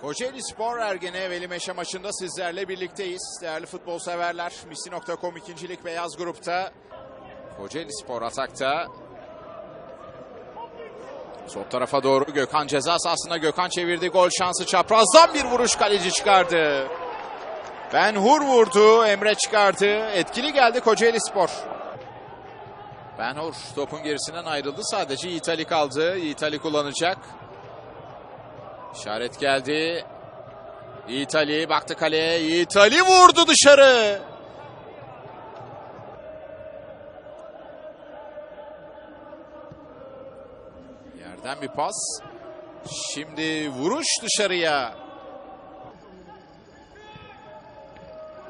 Kocaeli Spor Ergene Veli Meşe maçında sizlerle birlikteyiz. Değerli futbol severler, Misli.com ikincilik beyaz grupta. Kocaeli Spor atakta. Sol tarafa doğru Gökhan ceza sahasında Gökhan çevirdi. Gol şansı çaprazdan bir vuruş kaleci çıkardı. Ben Hur vurdu, Emre çıkardı. Etkili geldi Kocaeli Spor. Ben Hur topun gerisinden ayrıldı. Sadece İtali kaldı. İtali kullanacak. İşaret geldi. İtali baktı kaleye. İtali vurdu dışarı. Yerden bir pas. Şimdi vuruş dışarıya.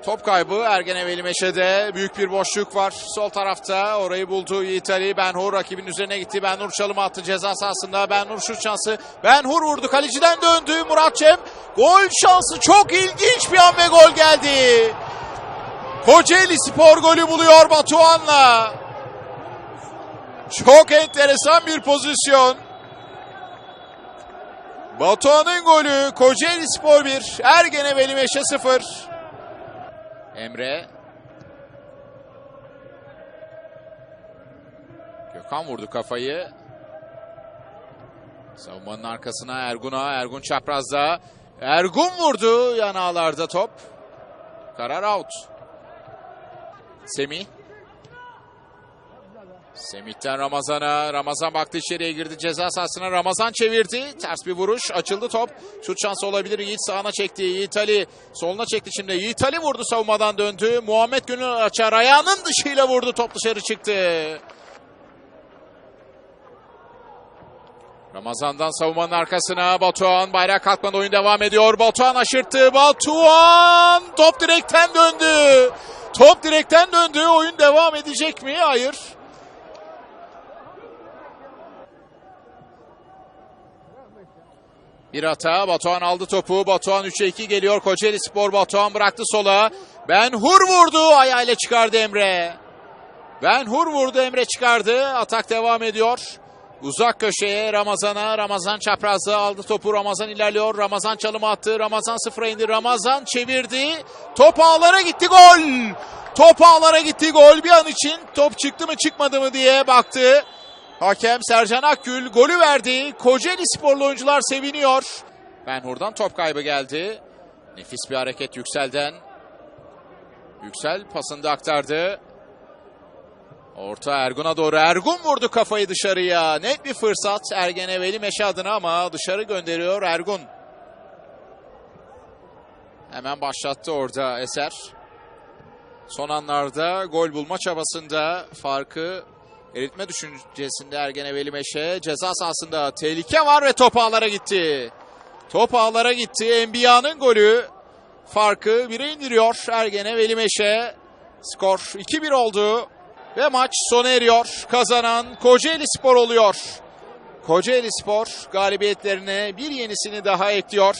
Top kaybı Ergene Veli Meşe'de. Büyük bir boşluk var. Sol tarafta orayı buldu İtali. Benhur rakibin üzerine gitti. Benhur çalım attı ceza sahasında. Benhur şut şansı. Benhur vurdu. Kaleciden döndü. Murat Cem. Gol şansı. Çok ilginç bir an ve gol geldi. Kocaeli Spor golü buluyor Batuhan'la. Çok enteresan bir pozisyon. Batuhan'ın golü Kocaeli Spor 1, Ergene Veli Meşe 0. Emre. Gökhan vurdu kafayı. Savunmanın arkasına Ergun'a. Ergun çaprazda. Ergun vurdu yan ağlarda top. Karar out. Semih. Semih'ten Ramazan'a. Ramazan baktı içeriye girdi ceza sahasına. Ramazan çevirdi. Ters bir vuruş. Açıldı top. Şut şansı olabilir. Yiğit sağına çekti. Yiğit Ali soluna çekti şimdi. Yiğit Ali vurdu savunmadan döndü. Muhammed Gönül açar. Ayağının dışıyla vurdu. Top dışarı çıktı. Ramazan'dan savunmanın arkasına Batuhan bayrak kalkmadı oyun devam ediyor. Batuhan aşırttı. Batuhan top direkten döndü. Top direkten döndü. Oyun devam edecek mi? Hayır. Bir hata. Batuhan aldı topu. Batuhan 3'e 2 geliyor. Kocaeli Spor Batuhan bıraktı sola. Ben Hur vurdu. Ayağıyla çıkardı Emre. Ben Hur vurdu. Emre çıkardı. Atak devam ediyor. Uzak köşeye Ramazan'a. Ramazan çaprazı aldı topu. Ramazan ilerliyor. Ramazan çalım attı. Ramazan sıfıra indi. Ramazan çevirdi. Top ağlara gitti. Gol. Top ağlara gitti. Gol bir an için. Top çıktı mı çıkmadı mı diye baktı. Hakem Sercan Akgül golü verdi. Kocaeli sporlu oyuncular seviniyor. Ben buradan top kaybı geldi. Nefis bir hareket Yüksel'den. Yüksel pasını da aktardı. Orta Ergun'a doğru. Ergun vurdu kafayı dışarıya. Net bir fırsat Ergene Veli Meşe adına ama dışarı gönderiyor Ergun. Hemen başlattı orada Eser. Son anlarda gol bulma çabasında farkı eritme düşüncesinde Ergene Veli Meşe. Ceza sahasında tehlike var ve top ağlara gitti. Top ağlara gitti. Enbiya'nın golü farkı 1'e indiriyor Ergene Veli Meşe. Skor 2-1 oldu. Ve maç sona eriyor. Kazanan Kocaeli Spor oluyor. Kocaeli Spor galibiyetlerine bir yenisini daha ekliyor.